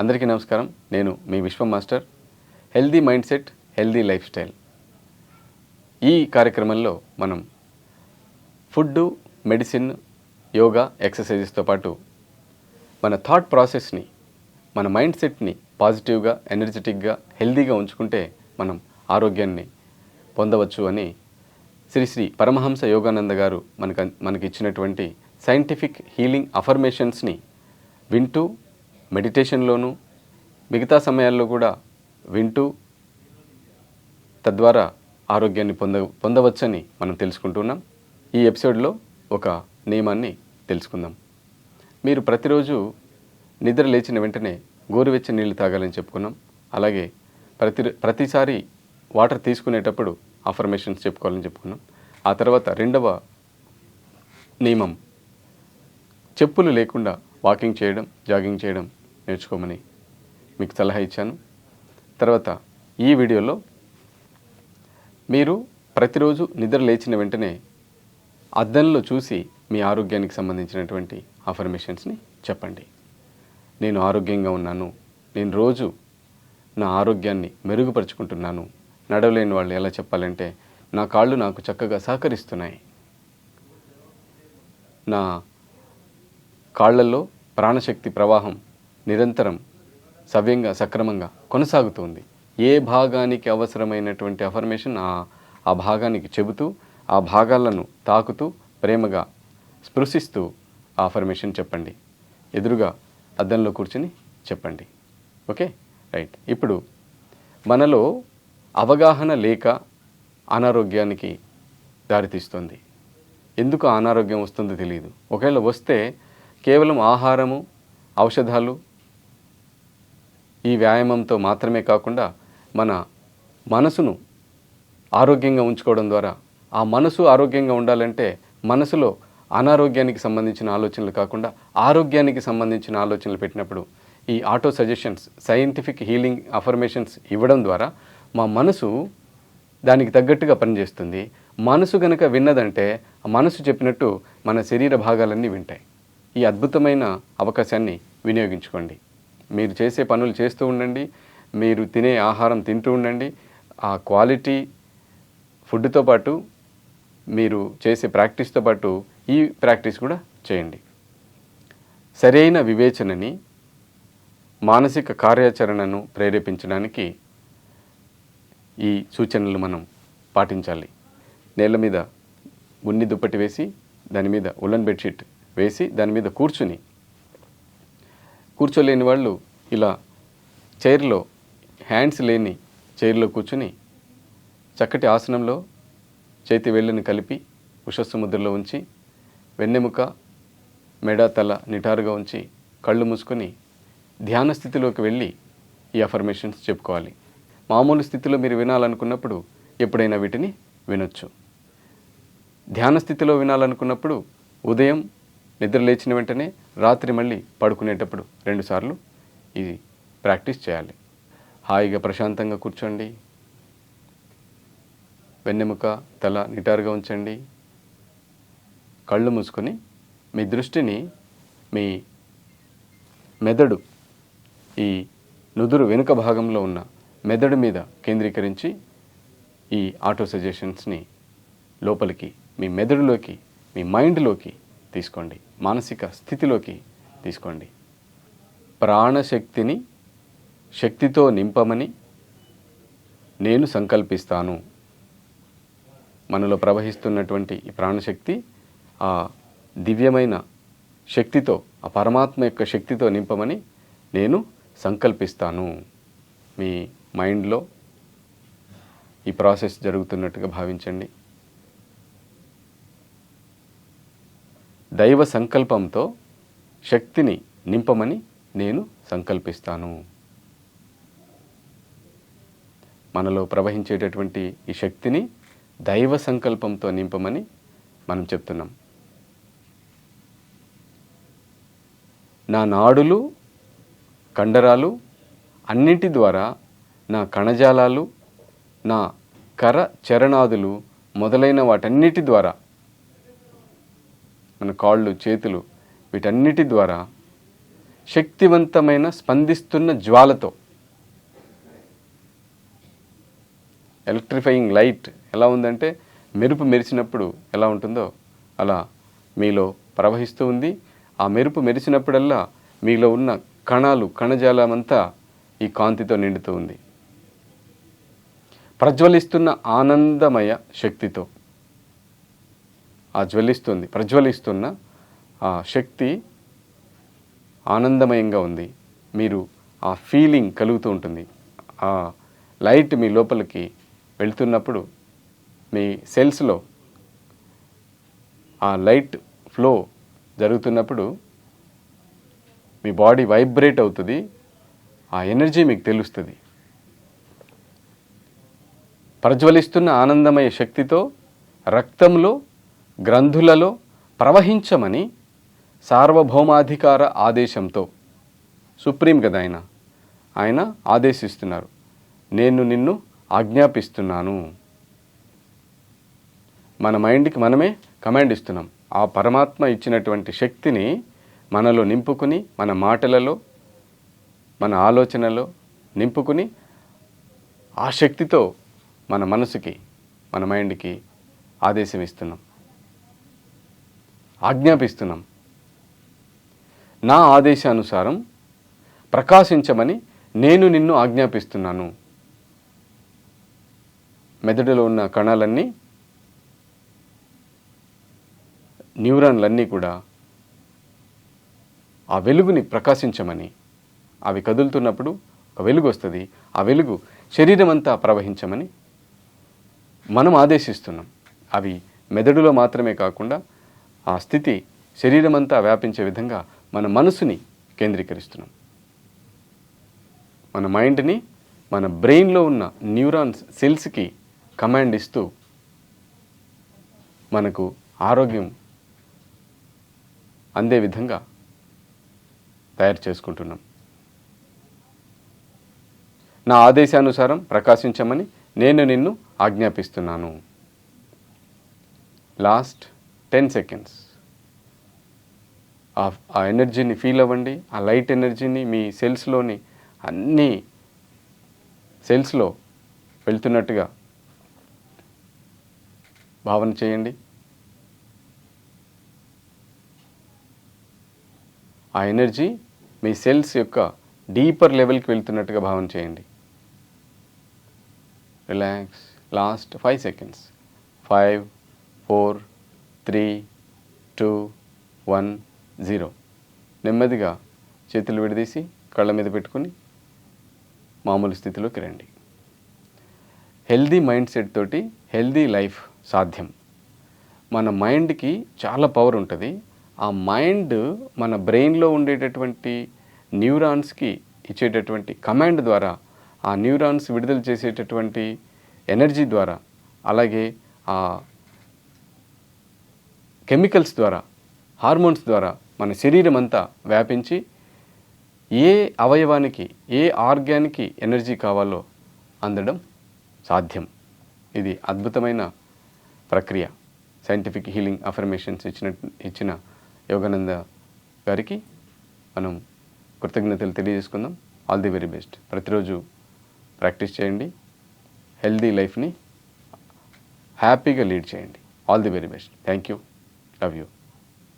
అందరికీ నమస్కారం. నేను మీ Vishwam master. Healthy mindset healthy lifestyle. ఈ కార్యక్రమంలో మనం ఫుడ్ మెడిసిన్ యోగా ఎక్సర్సైజెస్తో పాటు మన థాట్ ప్రాసెస్ని మన మైండ్ సెట్ని పాజిటివ్గా ఎనర్జెటిక్గా హెల్దీగా ఉంచుకుంటే మనం ఆరోగ్యాన్ని పొందవచ్చు అని శ్రీ శ్రీ పరమహంస యోగానంద గారు మనకు మనకి ఇచ్చినటువంటి సైంటిఫిక్ హీలింగ్ అఫర్మేషన్స్ని వింటూ మెడిటేషన్లోనూ మిగతా సమయాల్లో కూడా వింటూ తద్వారా ఆరోగ్యాన్ని పొంద పొందవచ్చని మనం తెలుసుకుంటున్నాం. ఈ ఎపిసోడ్లో ఒక నియమాన్ని తెలుసుకుందాం. మీరు ప్రతిరోజు నిద్ర లేచిన వెంటనే గోరువెచ్చని నీళ్ళు తాగాలని చెప్పుకున్నాం. అలాగే ప్రతి ప్రతిసారి వాటర్ తీసుకునేటప్పుడు అఫర్మేషన్స్ చెప్పుకోవాలని చెప్పుకున్నాం. ఆ తర్వాత రెండవ నియమం చెప్పులు లేకుండా వాకింగ్ చేయడం జాగింగ్ చేయడం నేర్చుకోమని మీకు సలహా ఇచ్చాను. తర్వాత ఈ వీడియోలో మీరు ప్రతిరోజు నిద్ర లేచిన వెంటనే అద్దంలో చూసి మీ ఆరోగ్యానికి సంబంధించినటువంటి అఫర్మేషన్స్ని చెప్పండి. నేను ఆరోగ్యంగా ఉన్నాను. నేను రోజు నా ఆరోగ్యాన్ని మెరుగుపరుచుకుంటున్నాను. నడవలేని వాళ్ళు ఎలా చెప్పాలంటే నా కాళ్ళు నాకు చక్కగా సహకరిస్తున్నాయి. నా కాళ్ళల్లో ప్రాణశక్తి ప్రవాహం నిరంతరం సవ్యంగా సక్రమంగా కొనసాగుతుంది. ఏ భాగానికి అవసరమైనటువంటి అఫర్మేషన్ ఆ ఆ భాగానికి చెబుతూ ఆ భాగాలను తాకుతూ ప్రేమగా స్పృశిస్తూ ఆ అఫర్మేషన్ చెప్పండి. ఎదురుగా అద్దంలో కూర్చుని చెప్పండి. ఓకే? రైట్. ఇప్పుడు మనలో అవగాహన లేక అనారోగ్యానికి దారితీస్తుంది. ఎందుకు అనారోగ్యం వస్తుందో తెలియదు ఒకవేళ వస్తే కేవలం ఆహారము ఔషధాలు ఈ వ్యాయామంతో మాత్రమే కాకుండా మన మనసును ఆరోగ్యంగా ఉంచుకోవడం ద్వారా ఆ మనసు ఆరోగ్యంగా ఉండాలంటే మనసులో అనారోగ్యానికి సంబంధించిన ఆలోచనలు కాకుండా ఆరోగ్యానికి సంబంధించిన ఆలోచనలు పెట్టినప్పుడు ఈ auto suggestions scientific healing affirmations ఇవ్వడం ద్వారా మా మనసు దానికి తగ్గట్టుగా పనిచేస్తుంది. మనసు గనక విన్నదంటే ఆ మనసు చెప్పినట్టు మన శరీర భాగాలన్నీ వింటాయి. ఈ అద్భుతమైన అవకాశాన్ని వినియోగించుకోండి. మీరు చేసే పనులు చేస్తూ ఉండండి. మీరు తినే ఆహారం తింటూ ఉండండి. ఆ క్వాలిటీ ఫుడ్తో పాటు మీరు చేసే ప్రాక్టీస్తో పాటు ఈ ప్రాక్టీస్ కూడా చేయండి. సరైన వివేచనని మానసిక కార్యాచరణను ప్రేరేపించడానికి ఈ సూచనలు మనం పాటించాలి. నేల మీద ఉన్ని దుప్పటి వేసి దాని మీద ఉలన్ బెడ్షీట్ వేసి దాని మీద కూర్చుని కూర్చోలేని వాళ్ళు ఇలా చైర్లో హ్యాండ్స్ లేని చైర్లో కూర్చుని చక్కటి ఆసనంలో చేతి వేళ్ళని కలిపి ఉషస్సు ముద్రలో ఉంచి వెన్నెముక మెడ తల నిటారుగా ఉంచి కళ్ళు మూసుకొని ధ్యాన స్థితిలోకి వెళ్ళి ఈ అఫర్మేషన్స్ చెప్పుకోవాలి. మామూలు స్థితిలో మీరు వినాలనుకున్నప్పుడు ఎప్పుడైనా వీటిని వినొచ్చు. ధ్యాన స్థితిలో వినాలనుకున్నప్పుడు ఉదయం నిద్ర లేచిన వెంటనే రాత్రి మళ్ళీ పడుకునేటప్పుడు రెండుసార్లు ఇది ప్రాక్టీస్ చేయాలి. హాయిగా ప్రశాంతంగా కూర్చోండి. వెన్నెముక తల నిటారుగా ఉంచండి. కళ్ళు మూసుకొని మీ దృష్టిని మీ మెదడు ఈ నుదురు వెనుక భాగంలో ఉన్న మెదడు మీద కేంద్రీకరించి ఈ ఆటో సజెషన్స్ని లోపలికి మీ మెదడులోకి మీ మైండ్లోకి తీసుకోండి. మానసిక స్థితిలోకి తీసుకోండి. ప్రాణశక్తిని శక్తితో నింపమని నేను సంకల్పిస్తాను. మనలో ప్రవహిస్తున్నటువంటి ఈ ప్రాణశక్తి ఆ దివ్యమైన శక్తితో ఆ పరమాత్మ యొక్క శక్తితో నింపమని నేను సంకల్పిస్తాను. మీ మైండ్లో ఈ ప్రాసెస్ జరుగుతున్నట్టుగా భావించండి. దైవ సంకల్పంతో శక్తిని నింపమని నేను సంకల్పిస్తాను. మనలో ప్రవహించేటటువంటి ఈ శక్తిని దైవ సంకల్పంతో నింపమని మనం చెప్తున్నాం. నా నాడులు కండరాలు అన్నింటి ద్వారా నా కణజాలాలు నా కర చరణాదులు మొదలైన వాటన్నిటి ద్వారా మన కాళ్ళు చేతులు వీటన్నిటి ద్వారా శక్తివంతమైన స్పందిస్తున్న జ్వాలతో. ఎలక్ట్రిఫైయింగ్ లైట్ ఎలా ఉందంటే మెరుపు మెరిసినప్పుడు ఎలా ఉంటుందో అలా మీలో ప్రవహిస్తూ ఉంది. ఆ మెరుపు మెరిసినప్పుడల్లా మీలో ఉన్న కణాలు కణజాలమంతా ఈ కాంతితో నిండుతూ ఉంది. ప్రజ్వలిస్తున్న ఆనందమయ శక్తితో. ఆ జ్వలిస్తుంది ప్రజ్వలిస్తున్న ఆ శక్తి ఆనందమయంగా ఉంది. మీరు ఆ ఫీలింగ్ కలుగుతూ ఉంటుంది. ఆ లైట్ మీ లోపలికి వెళ్తున్నప్పుడు మీ సెల్స్లో ఆ లైట్ ఫ్లో జరుగుతున్నప్పుడు మీ బాడీ వైబ్రేట్ అవుతుంది. ఆ ఎనర్జీ మీకు తెలుస్తుంది. ప్రజ్వలిస్తున్న ఆనందమయ శక్తితో రక్తంలో గ్రంథులలో ప్రవహించమని సార్వభౌమాధికార ఆదేశంతో సుప్రీం కదా ఆయన? ఆయన ఆదేశిస్తున్నారు. నేను నిన్ను ఆజ్ఞాపిస్తున్నాను. మన మైండ్కి మనమే కమాండ్ ఇస్తున్నాం. ఆ పరమాత్మ ఇచ్చినటువంటి శక్తిని మనలో నింపుకుని మన మాటలలో మన ఆలోచనలో నింపుకుని ఆ శక్తితో మన మనసుకి మన మైండ్కి ఆదేశం ఇస్తున్నాం. ఆజ్ఞాపిస్తున్నాం. నా ఆదేశానుసారం ప్రకాశించమని నేను నిన్ను ఆజ్ఞాపిస్తున్నాను. మెదడులో ఉన్న కణాలన్నీ న్యూరాన్లన్నీ కూడా ఆ వెలుగుని ప్రకాశించమని అవి కదులుతున్నప్పుడు ఒక వెలుగు వస్తుంది. ఆ వెలుగు శరీరం అంతా ప్రవహించమని మనం ఆదేశిస్తున్నాం. అవి మెదడులో మాత్రమే కాకుండా ఆ స్థితి శరీరమంతా వ్యాపించే విధంగా మన మనసుని కేంద్రీకరిస్తున్నాం. మన మైండ్ని మన బ్రెయిన్లో ఉన్న న్యూరాన్స్ సెల్స్కి కమాండ్ ఇస్తూ మనకు ఆరోగ్యం అందే విధంగా తయారు చేసుకుంటున్నాం. నా ఆదేశానుసారం ప్రకాశించమని నేను నిన్ను ఆజ్ఞాపిస్తున్నాను. Last ten seconds. ఆ ఆ ఎనర్జీని ఫీల్ అవ్వండి ఆ లైట్ ఎనర్జీని మీ సెల్స్లోని అన్ని సెల్స్లో వెళ్తున్నట్టుగా భావన చేయండి. ఆ ఎనర్జీ మీ సెల్స్ యొక్క డీపర్ లెవెల్కి వెళ్తున్నట్టుగా భావన చేయండి. Relax last five seconds. Five four three two one zero. నెమ్మదిగా చేతులు విడదీసి కళ్ళ మీద పెట్టుకుని మామూలు స్థితిలోకి రండి. హెల్దీ మైండ్ సెట్ తోటి హెల్దీ లైఫ్ సాధ్యం. మన మైండ్కి చాలా పవర్ ఉంటుంది. ఆ మైండ్ మన బ్రెయిన్లో ఉండేటటువంటి న్యూరాన్స్కి ఇచ్చేటటువంటి కమాండ్ ద్వారా ఆ న్యూరాన్స్ విడుదల చేసేటటువంటి ఎనర్జీ ద్వారా అలాగే ఆ కెమికల్స్ ద్వారా హార్మోన్స్ ద్వారా మన శరీరం అంతా వ్యాపించి ఏ అవయవానికి ఏ ఆర్గానికి ఎనర్జీ కావాలో అందడం సాధ్యం. ఇది అద్భుతమైన ప్రక్రియ. సైంటిఫిక్ హీలింగ్ అఫర్మేషన్స్ ఇచ్చిన ఇచ్చిన యోగానంద గారికి మనం కృతజ్ఞతలు తెలియజేసుకుందాం. ఆల్ ది వెరీ బెస్ట్ ప్రతిరోజు ప్రాక్టీస్ చేయండి. హెల్దీ లైఫ్ని హ్యాపీగా లీడ్ చేయండి. All the very best thank you love you